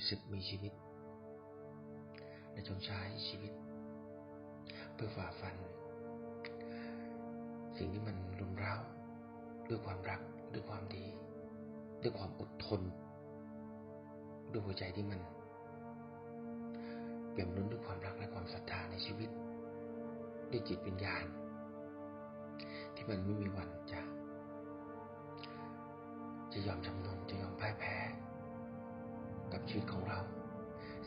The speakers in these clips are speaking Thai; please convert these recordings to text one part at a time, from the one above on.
รู้สึกมีชีวิต และจงใช้ชีวิต เพื่อฝ่าฟัน สิ่งที่มันรุมเร้าด้วยความรักด้วยความดี ด้วยความอดทน ด้วยหัวใจที่มันเปี่ยมล้นด้วยความรักและความศรัทธาในชีวิต ด้วยจิตวิญญาณ ที่มันไม่มีวันจะ จะยอมจำนนจะยอมพ่ายแพ้ กับชีวิตของเรา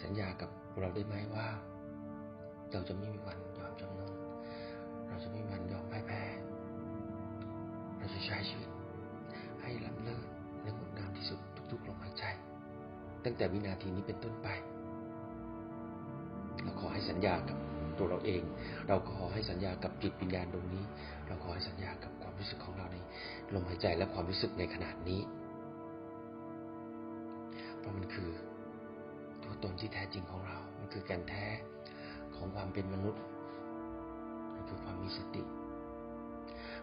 สัญญากับเราได้ไหมว่า เราจะไม่มีวันยอมจำนนเราจะไม่มีวันยอมพ่ายแพ้เราจะใช้ชีวิต ให้ล้ำเลิศและงดงามที่สุดทุกๆลมหายใจ ตั้งแต่วินาทีนี้เป็นต้นไป เราขอให้สัญญากับตัวเราเอง เราขอให้สัญญากับจิตวิญญาณดวงนี้ เราขอให้สัญญากับความรู้สึกของเราในลมหายใจและความรู้สึกในขณะนี้ามันคือ ตัวตนที่แท้จริงของเรา มันคือแก่นแท้ของความเป็นมนุษย์ มันคือความมีสติ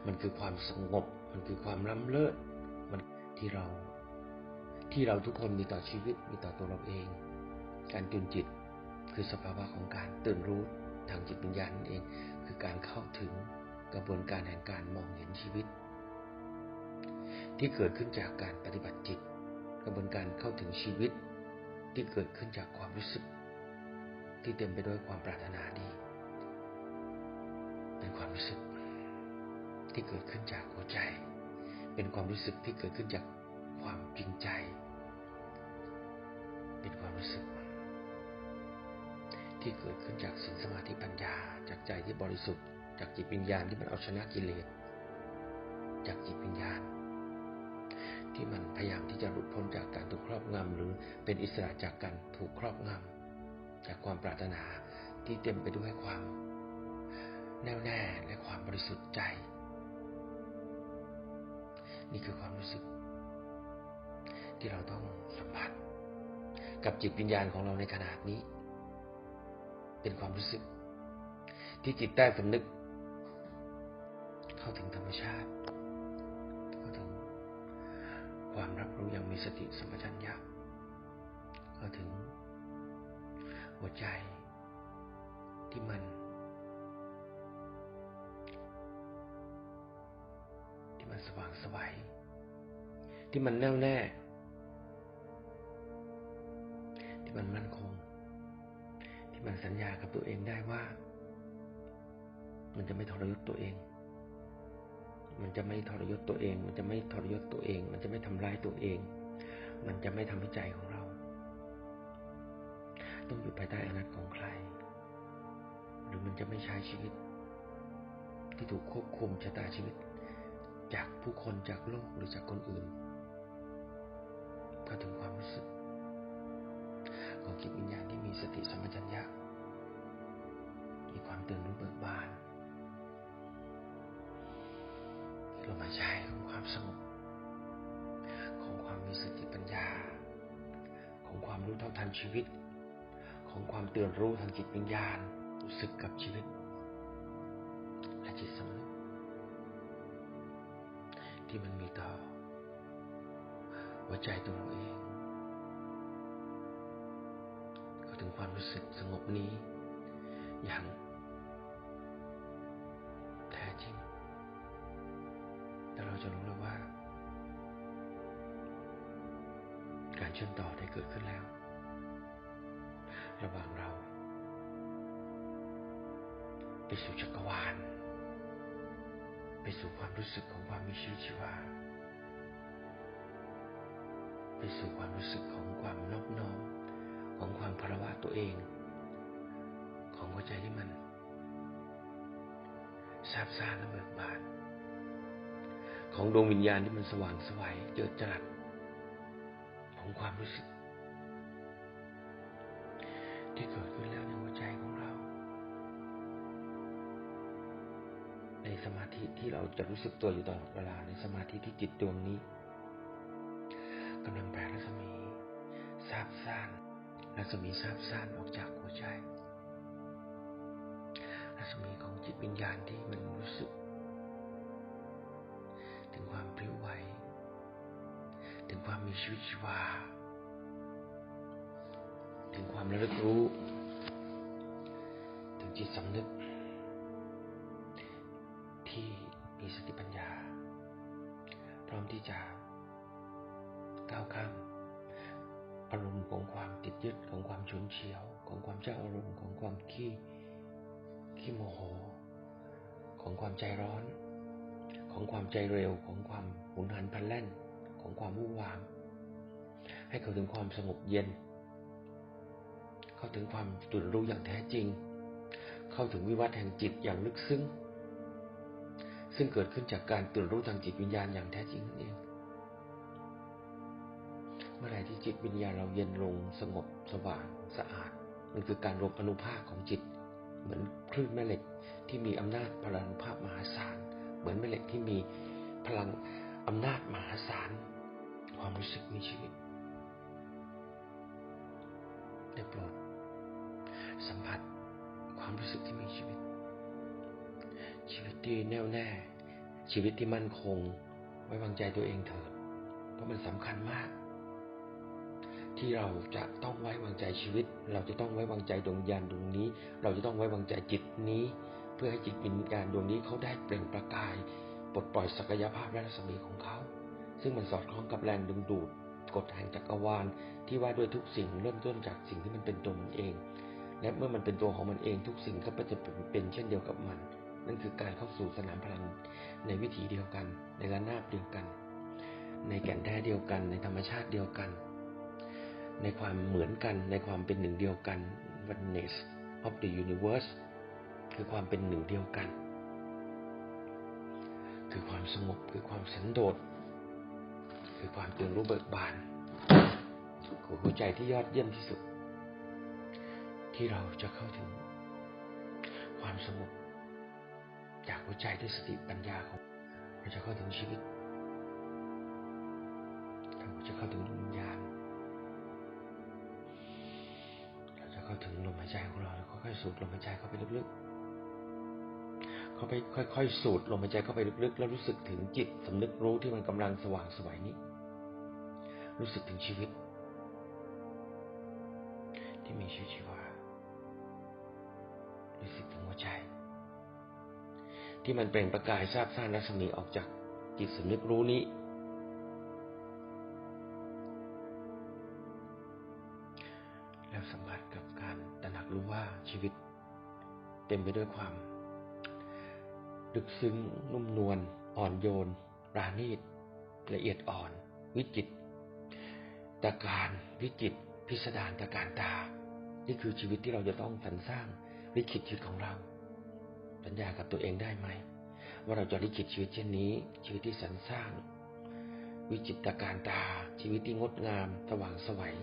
มันคือความสงบ มันคือความล้ำเลิศ มันที่เรา ที่เราทุกคนมีต่อชีวิต มีต่อตัวเราเอง การตื่นจิตคือสภาวะของการตื่นรู้ทางจิตวิญญาณนั่นเอง คือการเข้าถึงกระบวนการแห่งการมองเห็นชีวิต ที่เกิดขึ้นจากการปฏิบัติจิต ระบวนการเข้าถึงชีวิตที่เกิดขึ้นจากความรู้สึก ที่เต็มไปด้วยความปรารถนาดี เป็นความรู้สึกที่เกิดขึ้นจากหัวใจ เป็นความรู้สึกที่เกิดขึ้นจากความจริงใจ เป็นความรู้สึก ที่เกิดขึ้นจากสินสมาธิปัญญา จากใจที่บริสุทธิ์ จากจิตวิญญาณที่มันเอาชนะกิเลส จากจิตวิญญาณ ที่มันพยายามที่จะหลุดพ้นจากการถูกครอบงำหรือเป็นอิสระจากการถูกครอบงำจากความปรารถนาที่เต็มไปด้วยความ แน่วแน่และความบริสุทธิ์ใจ นี่คือความรู้สึก ที่เราต้องสัมผัส กับจิตวิญญาณของเราในขณะนี้ เป็นความรู้สึก ที่จิตใต้สำนึก เข้าถึงธรรมชาติ ความรับรู้อย่างมีสติสัมปชัญญะเข้าถึงหัวใจที่มัน ที่มันสว่างไสวัยที่มันแน่วแน่ ที่มันมั่นคง ที่มันสัญญากับตัวเองได้ว่า มันจะไม่ทรยศตัวเอง มันจะไม่ทรยศตัวเอง มันจะไม่ทรยศตัวเอง มันจะไม่ทำร้ายตัวเอง มันจะไม่ทำให้ใจของเรา ต้องอยู่ภายใต้อำนาจของใคร หรือมันจะไม่ใช้ชีวิต ที่ถูกควบคุมชะตาชีวิต จากผู้คนจากโลกหรือจากคนอื่นก็ถึงความรู้สึกของจิตวิญญาณที่มีสติสัมปชัญญะมีความตื่นรู้เบิกบาน ลมหายใจของความสงบของความมีสติปัญญา ของความรู้เท่าทันชีวิต ของความตื่นรู้ทางจิตวิญญาณรู้สึกกับชีวิต และจิตสำนึกที่มันมีต่อหัวใจตัวเราเอง ก็ถึงความรู้สึกสงบนี้อย่าง ชื่อมต่อได้เกิดขึ้นแล้ว ระหว่างเรา ไปสู่จักรวาล ไปสู่ความรู้สึกของความมีชีวิตชีวา ไปสู่ความรู้สึกของความนอบน้อมของความคารวะตัวเอง ของหัวใจที่มันซาบซ่านและเบิกบาน ของดวงวิญญาณที่มันสว่างสวัยเจิดจรัส ความรู้สึก ที่เกิดขึ้นแล้วในหัวใจของเรา ในสมาธิที่เราจะรู้สึกตัวอยู่ตลอดเวลาในสมาธิที่จิตดวงนี้กำลังแผ่รัศมีซาบซ่านรัศมีซาบซ่านออกจากหัวใจรัศมีของจิตวิญญาณที่มันรู้สึก มีชีวิตชีวาถระลึกรู้ ถึงจิตสำนึก ที่มีสติปัญญา พร้อมที่จะก้าวข้ามอารมณ์ของความติดยึดของความฉุนเฉียว ของความเจ้าอารมณ์ของความขี้ขี้โมโห ของความใจร้อน ของความใจเร็วของความหุนหันพลันแล่นของความวุ่นวาม ให้เข้าถึงความสงบเย็น เข้าถึงความตื่นรู้อย่างแท้จริง เข้าถึงวิวัฒน์แห่งจิตอย่างลึกซึ้ง ซึ่งเกิดขึ้นจากการตื่นรู้ทางจิตวิญญาณอย่างแท้จริงนั่นเอง เมื่อไหร่ที่จิตวิญญาณเราเย็นลงสงบสว่างสะอาด มันคือการรวมอนุภาคของจิต เหมือนคลื่นแม่เหล็กที่มีอำนาจพลังอนุภาพมหาศาล เหมือนแม่เหล็กที่มีพลังอำนาจมหาศาลความรู้สึกมีชีวิต ได้โปรด สัมผัสความรู้สึกที่มีชีวิต ชีวิตที่แน่วแน่ ชีวิตที่มั่นคง ไว้วางใจตัวเองเถิด เพราะมันสำคัญมาก ที่เราจะต้องไว้วางใจชีวิต เราจะต้องไว้วางใจดวงวิญญาณดวงนี้ เราจะต้องไว้วางใจจิตนี้ เพื่อให้จิตวิญญาณดวงนี้เขาได้เปล่งประกาย ปลดปล่อยศักยภาพและรัศมีของเขา ซึ่งมันสอดคล้องกับแรงดึงดูด กฎแห่งจักรวาลที่ว่าด้วยทุกสิ่งเริ่มต้นจากสิ่งที่มันเป็นตัวมันเอง และเมื่อมันเป็นตัวของมันเองทุกสิ่งก็จะเป็นเช่นเดียวกับมัน นั่นคือการเข้าสู่สนามพลังในวิถีเดียวกัน ในระนาบเดียวกัน ในแก่นแท้เดียวกัน ในธรรมชาติเดียวกัน ในความเหมือนกัน ในความเป็นหนึ่งเดียวกัน oneness of the universe คือความเป็นหนึ่งเดียวกัน คือความสงบคือความสันโดษ คือความตื่นรู้เบิกบานคือหัวใจที่ยอดเยี่ยมที่สุด ที่เราจะเข้าถึง ความสงบจากหัวใจด้วยสติปัญญาของเราจะเข้าถึงชีวิตเราจะเข้าถึงดวงวิญญาณเราจะเข้าถึงลมหายใจของเราแล้วค่อยๆสูดลมหายใจเข้าไปลึกๆเข้าไปค่อย ๆ สูดลมหายใจเข้าไปลึกๆ แล้วรู้สึกถึงจิตสำนึกรู้ที่มันกำลังสว่างสวยนี้ รู้สึกถึงชีวิต ที่มีชีวิตชีวารู้สึกถึงหัวใจ ที่มันเปล่งประกายทราบซ่านรัศมีออกจากจิตสำนึกรู้นี้ แล้วสัมผัสกับการตระหนักรู้ว่าชีวิต เต็มไปด้วยความลึกซึ้งนุ่มนวลอ่อนโยนราณีตละเอียดอ่อน วิจิตร ตะการวิจิตพิสดารตะการตา นี่คือชีวิตที่เราจะต้องสรรสร้างลิขิตชีวิตของเรา สัญญากับตัวเองได้ไหม ว่าเราจะลิขิตชีวิตเช่นนี้ ชีวิตที่สรรสร้าง วิจิตรการตา ชีวิตที่งดงามสว่างไสวัย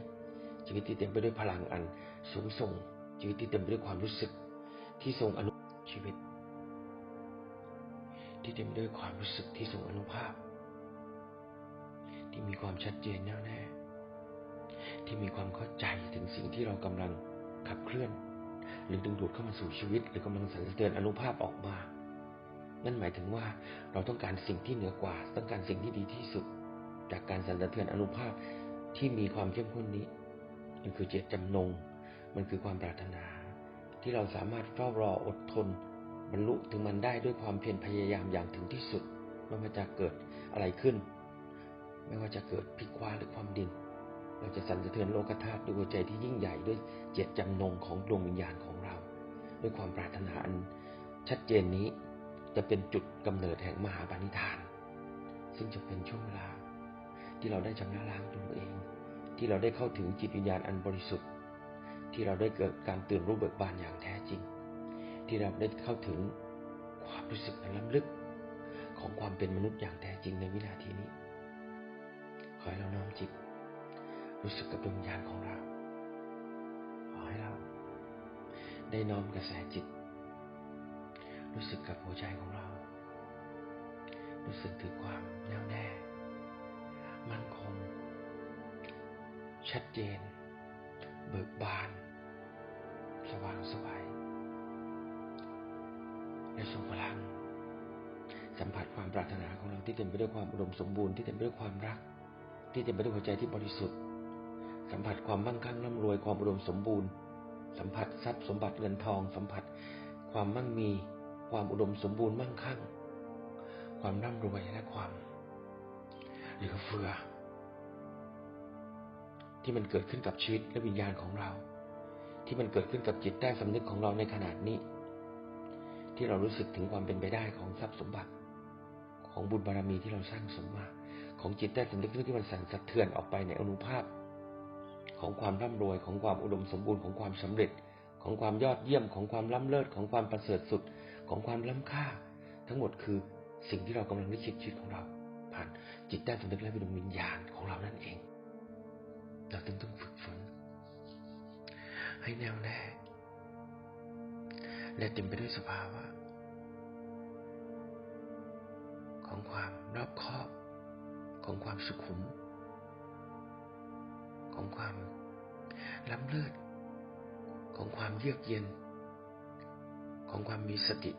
ชีวิตที่เต็มไปด้วยพลังอันสูงส่ง ชีวิตที่เต็มไปด้วยความรู้สึก ที่ทรงอนุชีวิต ที่เต็มไปด้วยความรู้สึกที่ทรงอนุภาพ ที่มีความชัดเจนแน่วแน่ ที่มีความเข้าใจถึงสิ่งที่เรากำลังขับเคลื่อน หรือดึงดูดเข้ามาสู่ชีวิต หรือกำลังสั่นสะเทือนอนุภาพออกมา นั่นหมายถึงว่าเราต้องการสิ่งที่เหนือกว่า ต้องการสิ่งที่ดีที่สุด จากการสั่นสะเทือนอนุภาพที่มีความเข้มข้นนี้ มันคือเจตจำนง มันคือความปรารถนา ที่เราสามารถเฝ้ารออดทน บรรลุถึงมันได้ด้วยความเพียรพยายามอย่างถึงที่สุดไม่ว่าจะเกิดอะไรขึ้น ไม่ว่าจะเกิดพิกว้าหรือความดิน เราจะสั่นสะเทือนโลกธาตุด้วยหัวใจที่ยิ่งใหญ่ด้วยเจตจำนงของดวงวิญญาณของเรา ด้วยความปรารถนาอันชัดเจนนี้จะเป็นจุดกำเนิดแห่งมหาปณิธาน ซึ่งจะเป็นช่วงเวลา ที่เราได้ชำระล้างตัวเอง ที่เราได้เข้าถึงจิตวิญญาณอันบริสุทธิ์ ที่เราได้เกิดการตื่นรู้เบิกบานอย่างแท้จริง ที่เราได้เข้าถึงความรู้สึกอันล้ำลึก ของความเป็นมนุษย์อย่างแท้จริงในวินาทีนี้ ขอให้เราน้อมจิต รู้สึกกับดวงวิญญาณของเรา ขอให้เรา ได้น้อมกระแสจิต รู้สึกกับหัวใจของเรา รู้สึกถึงความแน่วแน่ มั่นคง ชัดเจน เบิกบาน สว่างไสวัยและทรงพลังสัมผัสความปรารถนาของเราที่เต็มไปด้วยความอุดมสมบูรณ์ที่เต็มไปด้วยความรัก ที่เต็มไปด้วยหัวใจที่บริสุทธิ์ สัมผัสความมั่งคั่งร่ำรวยความอุดมสมบูรณ์ สัมผัสทรัพย์สมบัติเงินทอง สัมผัสความมั่งมี ความอุดมสมบูรณ์มั่งคั่ง ความร่ำรวยและความเหลือเฟือ ที่มันเกิดขึ้นกับชีวิตและวิญญาณของเรา ที่มันเกิดขึ้นกับจิตใต้สำนึกของเราในขนาดนี้ ที่เรารู้สึกถึงความเป็นไปได้ของทรัพย์สมบัติ ของบุญบารมีที่เราสร้างสมมาของจิตใต้สำนึกที่มันสั่นสะเทือนออกไปในอนุภาพ ของความร่ำรวยของความอุดมสมบูรณ์ของความสำเร็จ ของความยอดเยี่ยมของความล้ำเลิศของความประเสริฐสุดของความล้ำค่า ทั้งหมดคือสิ่งที่เรากำลังได้คิดชีวิตของเรา ผ่านจิตใต้สำนึกและวิญญาณของเรานั่นเอง เราต้องต้องฝึกฝนให้แน่วแน่และเต็มไปด้วยสภาวะของความรอบคอบ ของความสุขุม ของความล้ำเลิศของความเยือกเย็น ของความมีสติ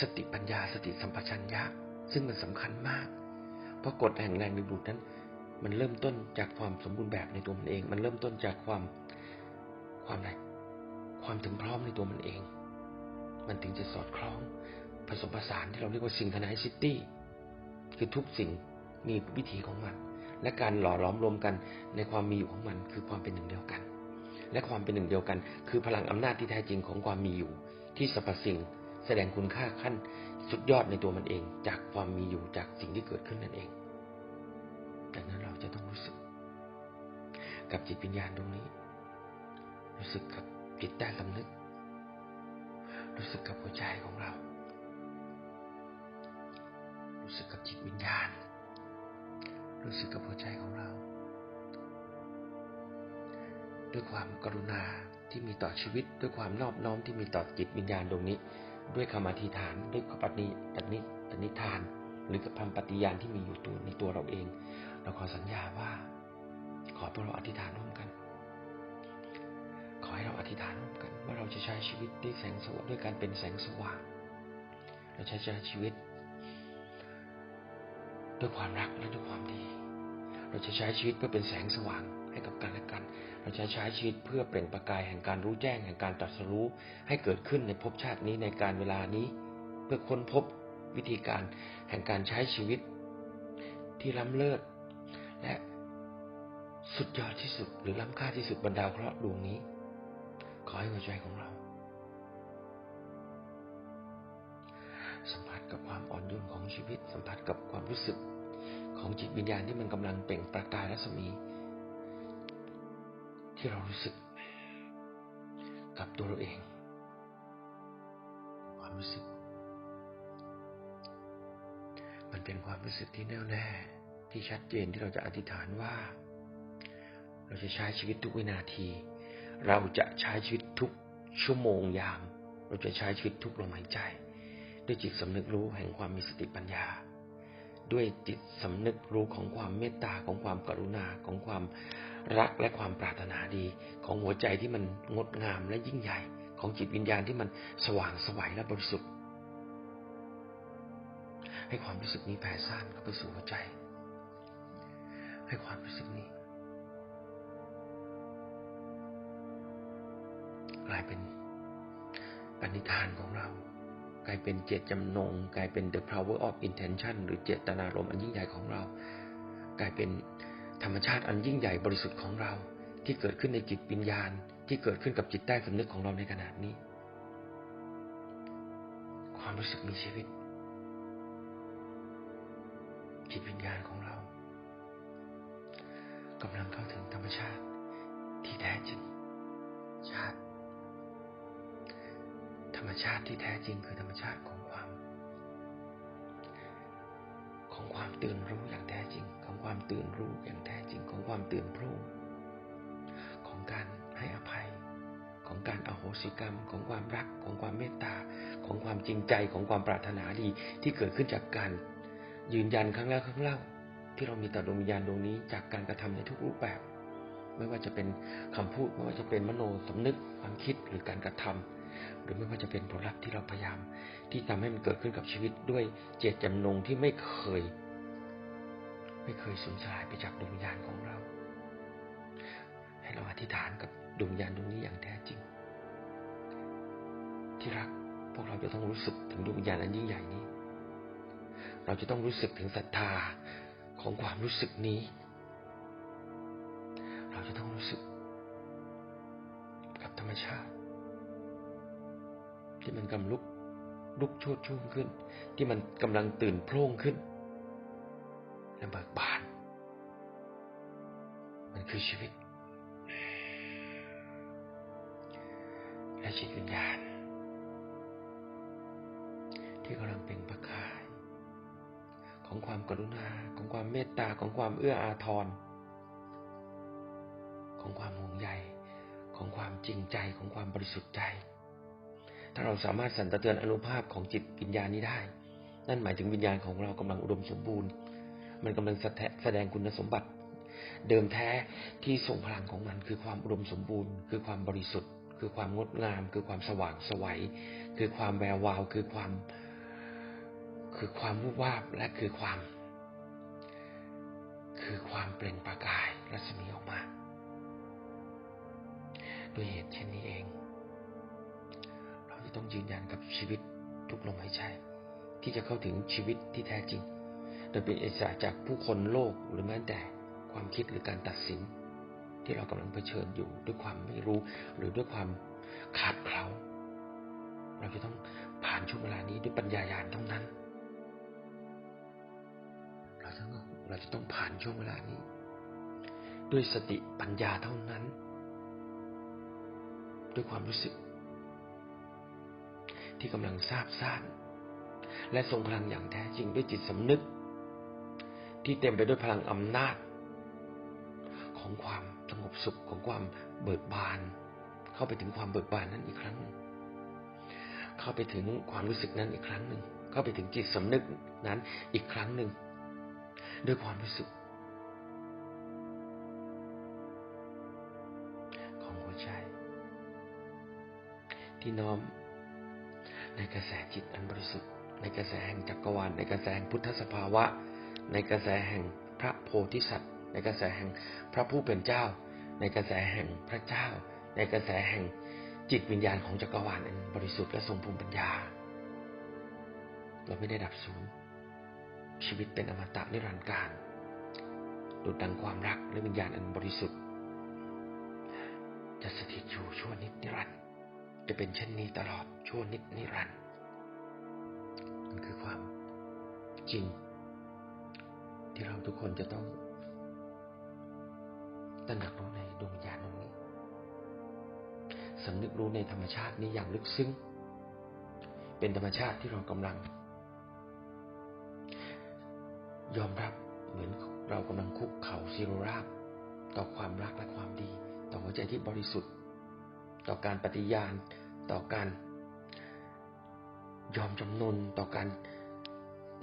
สติปัญญาสติสัมปชัญญะ ซึ่งมันสำคัญมาก เพราะกฎแห่งแรงดึงดูดนั้น มันเริ่มต้นจากความสมบูรณ์แบบในตัวมันเอง มันเริ่มต้นจากความความอะไรความถึงพร้อมในตัวมันเอง มันถึงจะสอดคล้องผสมผสานที่เราเรียกว่าสิ่งทนายซิตี้คือทุกสิ่งมีวิธีของมัน และการหล่อล้อมรวมกันในความมีอยู่ของมันคือความเป็นหนึ่งเดียวกัน และความเป็นหนึ่งเดียวกัน คือพลังอำนาจที่แท้จริงของความมีอยู่ ที่สรรพสิ่งแสดงคุณค่าขั้นสุดยอดในตัวมันเอง จากความมีอยู่จากสิ่งที่เกิดขึ้นนั่นเองดังนั้นเราจะต้องรู้สึก กับจิตวิญญาณตรงนี้ รู้สึกกับจิตใต้สำนึก รู้สึกกับหัวใจของเรา รู้สึกกับจิตวิญญาณ รู้สึกกับหัวใจของเรา ด้วยความกรุณาที่มีต่อชีวิต ด้วยความนอบน้อมที่มีต่อจิตวิญญาณตรงนี้ ด้วยคำอธิษฐานด้วยคำปฏิปณิปณิธาน หรือกับคำปฏิญาณที่มีอยู่ตัวในตัวเราเอง เราขอสัญญาว่า ขอพวกเราอธิษฐานร่วมกัน ขอให้เราอธิษฐานร่วมกัน ว่าเราจะใช้ชีวิตด้วยแสงสว่างด้วยการเป็นแสงสว่าง เราจะใช้ชีวิต ด้วยความรักและด้วยความดี เราจะใช้ชีวิตเพื่อเป็นแสงสว่างให้กับกันและกัน เราจะใช้ชีวิตเพื่อเปล่งประกายแห่งการรู้แจ้งแห่งการตรัสรู้ให้เกิดขึ้นในภพชาตินี้ในการเวลานี้ เพื่อค้นพบวิธีการแห่งการใช้ชีวิตที่ล้ำเลิศและสุดยอดที่สุดหรือล้ำค่าที่สุดบรรดาเคราะห์ดวงนี้ ขอให้หัวใจของเรา สัมผัสกับความอ่อนโยนของชีวิต สัมผัสกับความรู้สึกของจิตวิญญาณที่มันกำลังเปล่งประกายรัศมี ที่เรารู้สึกกับตัวเราเอง ความรู้สึก มันเป็นความรู้สึกที่แน่วแน่ที่ชัดเจนที่เราจะอธิษฐานว่า เราจะใช้ชีวิตทุกวินาที เราจะใช้ชีวิตทุกชั่วโมงยาม เราจะใช้ชีวิตทุกลมหายใจ ด้วยจิตสำนึกรู้แห่งความมีสติปัญญา ด้วยจิตสำนึกรู้ของความเมตตาของความกรุณาของความรักและความปรารถนาดี ของหัวใจที่มันงดงามและยิ่งใหญ่ ของจิตวิญญาณที่มันสว่างสวัยและบริสุทธิ์ให้ความรู้สึกนี้แผ่ซ่านเข้าไปสู่หัวใจ ให้ความรู้สึกนี้กลายเป็นปณิธานของเรา กลายเป็นเจตจำนง กลายเป็น the power of intention หรือเจตนารมณ์อันยิ่งใหญ่ของเรา กลายเป็นธรรมชาติอันยิ่งใหญ่บริสุทธิ์ของเรา ที่เกิดขึ้นในจิตวิญญาณ ที่เกิดขึ้นกับจิตใต้สำนึกของเราในขณะนี้ ความรู้สึกมีชีวิต จิตวิญญาณของเรากำลังเข้าถึงธรรมชาติที่แท้ มชาติที่แท้จริงคือธรรมชาติของความ ของความตื่นรู้อย่างแท้จริง ของความตื่นรู้อย่างแท้จริง ของความตื่นพรุ่งของการให้อภัย ของการอโหสิกรรม ของความรัก ของความเมตตา ของความจริงใจ ของความปรารถนาดีที่เกิดขึ้นจากการยืนยันครั้งแล้วครั้งเล่า ที่เรามีต่อดวงวิญญาณดวงนี้จากการกระทำในทุกรูปแบบ ไม่ว่าจะเป็นคำพูด ไม่ว่าจะเป็นมโนสำนึกความคิดหรือการกระทำ หรือไม่ว่าจะเป็นผลลัพธ์ที่เราพยายาม ที่ทำให้มันเกิดขึ้นกับชีวิตด้วยเจตจำนงที่ไม่เคย ไม่เคยสูญสลายไปจากดวงวิญญาณของเรา ให้เราอธิษฐานกับดวงวิญญาณดวงนี้อย่างแท้จริง ที่รักพวกเราจะต้องรู้สึกถึงดวงวิญญาณอันยิ่งใหญ่นี้ เราจะต้องรู้สึกถึงศรัทธาของความรู้สึกนี้ เราจะต้องรู้สึก ที่มันกำลุกลุกโชดช่วงขึ้น ที่มันกำลังตื่นโพล่งขึ้น และเบิกบาน มันคือชีวิต และจิตวิญญาณ ที่กำลังเป็นประกาย ของความกรุณาของความเมตตาของความเอื้ออาทร ของความห่วงใยของความจริงใจของความบริสุทธิ์ใจ ถ้าเราสามารถสั่นสะเทือนอนุภาพของจิตวิญญาณนี้ได้ นั่นหมายถึงวิญญาณของเรากำลังอุดมสมบูรณ์ มันกำลังแสดงคุณสมบัติ เดิมแท้ที่ทรงพลังของมันคือความอุดมสมบูรณ์ คือความบริสุทธิ์ คือความงดงาม คือความสว่างสวัย คือความแวววาว คือความ คือความวูบวาบและคือความ คือความเปล่งประกายรัศมีออกมา ด้วยเหตุเช่นนี้เอง เราจะต้องยืนยันกับชีวิตทุกลมหายใจที่จะเข้าถึงชีวิตที่แท้จริงโดยเป็นอิสระจากผู้คนโลกหรือแม้แต่ความคิดหรือการตัดสิน ที่เรากำลังเผชิญอยู่ด้วยความไม่รู้หรือด้วยความขาดเขลาเราจะต้องผ่านช่วงเวลานี้ด้วยปัญญายาณเท่านั้น เราจะต้องเราจะต้องผ่านช่วงเวลานี้ ด้วยสติปัญญาเท่านั้น ด้วยความรู้สึก ที่กำลังทราบซ่าน และทรงพลังอย่างแท้จริงด้วยจิตสำนึก ที่เต็มไปด้วยพลังอำนาจ ของความสงบสุขของความเบิกบาน เข้าไปถึงความเบิกบานนั้นอีกครั้ง เข้าไปถึงความรู้สึกนั้นอีกครั้งหนึ่งเข้าไปถึงจิตสำนึกนั้นอีกครั้งหนึ่งด้วยความรู้สึกของหัวใจ ที่น้อม ในกระแสจิตอันบริสุทธิ์ ในกระแสแห่งจักรวาลในกระแสแห่งพุทธสภาวะ ในกระแสแห่งพระโพธิสัตว์ ในกระแสแห่งพระผู้เป็นเจ้า ในกระแสแห่งพระเจ้า ในกระแสแห่งจิตวิญญาณของจักรวาลอันบริสุทธิ์และทรงภูมิปัญญา เราไม่ได้ดับสูญชีวิตเป็นอมตะนิรันดร์การดุจดังความรักและวิญญาณอันบริสุทธิ์จะสถิตอยู่ชั่วนิดนิรันดร์ จะเป็นเช่นนี้ตลอดชั่วนิดนิรันดร์มันคือความจริง ที่เราทุกคนจะต้องตระหนักรู้ในดวงญาณตรงนี้สำนึกรู้ในธรรมชาตินี้อย่างลึกซึ้ง เป็นธรรมชาติที่เรากำลัง ยอมรับเหมือนเรากำลังคุกเข่าซีโรราบ ต่อความรักและความดี ต่อหัวใจที่บริสุทธิ์ ต่อการปฏิญาณต่อการยอมจำนนต่อการ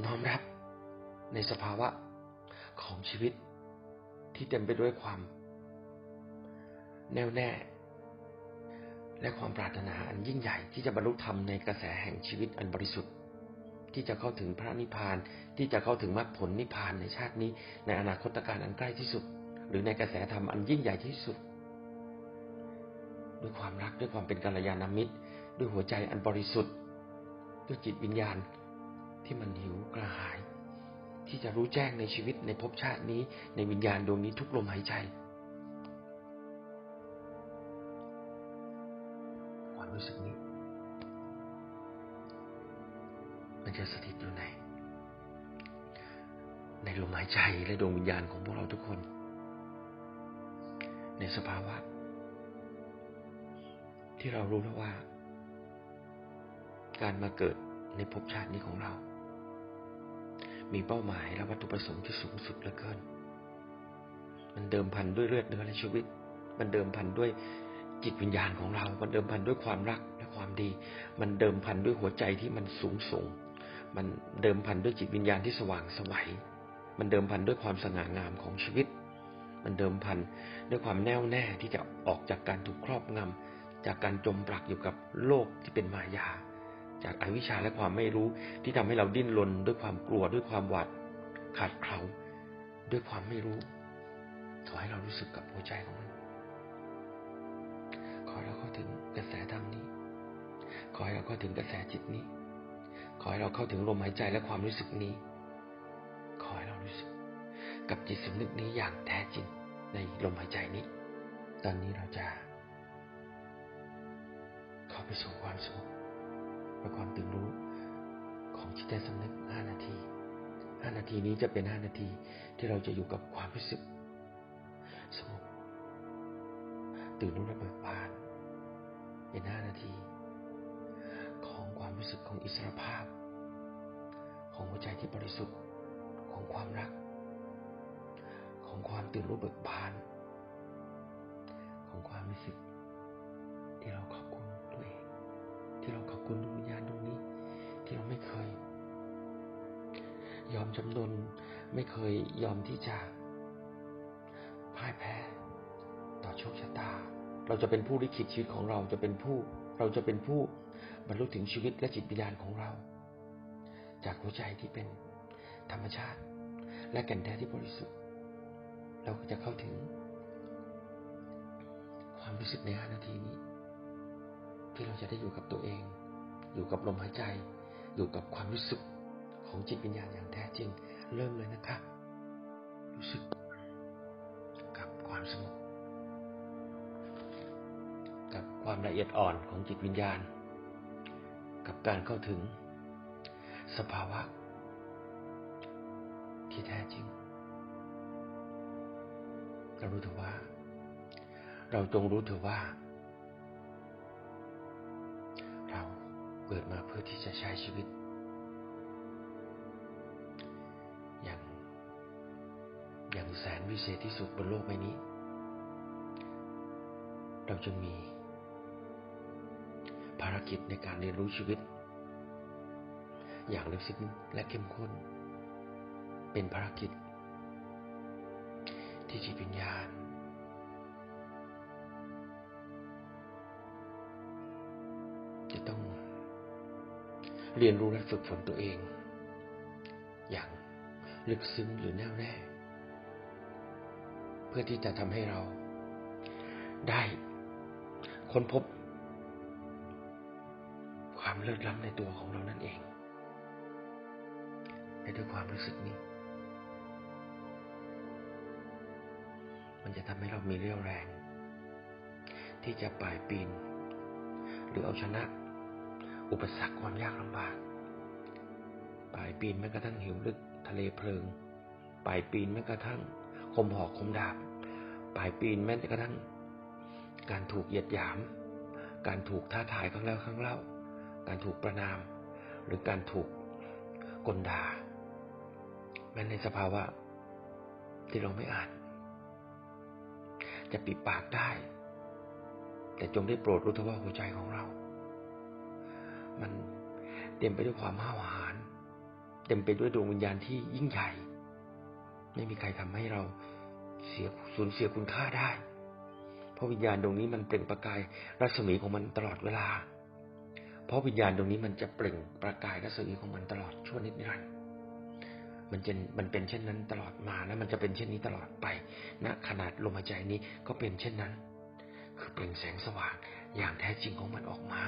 น้อมรับในสภาวะของชีวิตที่เต็มไปด้วยความ แน่วแน่ และความปรารถนาอันยิ่งใหญ่ที่จะบรรลุธรรมในกระแสแห่งชีวิตอันบริสุทธิ์ ที่จะเข้าถึงพระนิพพานที่จะเข้าถึงมรรคผลนิพพานในชาตินี้ ในอนาคตการอันใกล้ที่สุด หรือในกระแสธรรมอันยิ่งใหญ่ที่สุด ด้วยความรักด้วยความเป็นกัลยาณมิตร ด้วยหัวใจอันบริสุทธิ์ ด้วยจิตวิญญาณที่มันหิวกระหาย ที่จะรู้แจ้งในชีวิตในภพชาตินี้ในวิญญาณดวงนี้ทุกลมหายใจ ความรู้สึกนี้ มันจะสถิตอยู่ในในลมหายใจและดวงวิญญาณของพวกเราทุกคน ในสภาวะ ที่เรารู้แล้วว่า การมาเกิดในภพชาตินี้ของเรา มีเป้าหมายและวัตถุประสงค์ที่สูงสุดเหลือเกิน มันเดิมพันด้วยเลือดเนื้อและชีวิต มันเดิมพันด้วยจิตวิญญาณของเรา มันเดิมพันด้วยความรักและความดี มันเดิมพันด้วยหัวใจที่มันสูงส่ง มันเดิมพันด้วยจิตวิญญาณที่สว่างสวัย มันเดิมพันด้วยความสง่างามของชีวิต มันเดิมพันด้วยความแน่วแน่ที่จะออกจากการถูกครอบงำ จากการจมปลักอยู่กับโลกที่เป็นมายา จากอวิชชาและความไม่รู้ที่ทำให้เราดิ้นรนด้วยความกลัวด้วยความหวาดขาดเคลาด้วยความไม่รู้ ขอให้เรารู้สึกกับหัวใจของมัน ขอให้เราเข้าถึงกระแสธรรมนี้ ขอให้เราเข้าถึงกระแสจิตนี้ ขอให้เราเข้าถึงลมหายใจและความรู้สึกนี้ ขอให้เรารู้สึก กับจิตสำนึกนี้อย่างแท้จริงในลมหายใจนี้ ตอนนี้เราจะ ไปสู่ความสงบและความตื่นรู้ของจิตใต้สำนึก5นาที5นาทีนี้จะเป็น5นาทีที่เราจะอยู่กับความรู้สึกสงบตื่นรู้และเบิกบานเป็น5นาที ของความรู้สึกของอิสรภาพ ของหัวใจที่บริสุทธิ์ของความรัก ของความตื่นรู้เบิกบาน ของความรู้สึก ที่เราขอบคุณดวงวิญญาณดวงนี้ ที่เราไม่เคย ยอมจำนนไม่เคยยอมที่จะพ่ายแพ้ ต่อโชคชะตา เราจะเป็นผู้ลิขิตชีวิตของเราจะเป็นผู้ เราจะเป็นผู้บรรลุถึงชีวิตและจิตวิญญาณของเรา จากหัวใจที่เป็นธรรมชาติ และแก่นแท้ที่บริสุทธิ์ เราก็จะเข้าถึง ความรู้สึกในห้านาทีนี้ ที่เราจะได้อยู่กับตัวเอง อยู่กับลมหายใจ อยู่กับความรู้สึกของจิตวิญญาณอย่างแท้จริง เริ่มเลยนะคะ รู้สึกกับความสงบกับความละเอียดอ่อนของจิตวิญญาณ กับการเข้าถึง สภาวะ ที่แท้จริง เรารู้เถอะว่า เราจงรู้เถอะว่า เกิดมาเพื่อที่จะใช้ชีวิต อย่างอย่างแสนวิเศษที่สุดบนโลกใบนี้ เราจึงมี ภารกิจในการเรียนรู้ชีวิต อย่างลึกซึ้งและเข้มข้น เป็นภารกิจ ที่จิตวิญญาณ เรียนรู้และฝึกฝนตัวเอง อย่างลึกซึ้งหรือแน่วแน่ เพื่อที่จะทำให้เรา ได้ค้นพบ ความเลิศล้ำในตัวของเรานั่นเองและด้วยความรู้สึกนี้ มันจะทำให้เรามีเรี่ยวแรง ที่จะป่ายปีน หรือเอาชนะ อุปสรรคความยากลำบากป่ายปีนแม้กระทั่งหิวลึกทะเลเพลิงป่ายปีนแม้กระทั่งคมหอกคมดาบป่ายปีนแม้กระทั่ง การถูกเหยียดหยาม การถูกท้าทายครั้งแล้วครั้งเล่า การถูกประนาม หรือการถูกกลดาแม้ในสภาวะ ที่เราไม่อาจจะปิดปากได้ แต่จงได้โปรดรู้เถอะว่าหัวใจของเรา มันเต็มไปด้วยความห้าวหาญเต็มไปด้วยดวงวิญญาณที่ยิ่งใหญ่ ไม่มีใครทำให้เราเสียสูญเสียคุณค่าได้ เพราะวิญญาณดวงนี้มันเปล่งประกายรัศมีของมันตลอดเวลา เพราะวิญญาณดวงนี้มันจะเปล่งประกายรัศมีของมันตลอดชั่วนิรันดร์มันจะมันเป็นเช่นนั้นตลอดมาและมันจะเป็นเช่นนี้ตลอดไปณนะขนาดลมหายใจนี้ก็เป็นเช่นนั้น คือเปล่งแสงสว่างอย่างแท้จริงของมันออกมา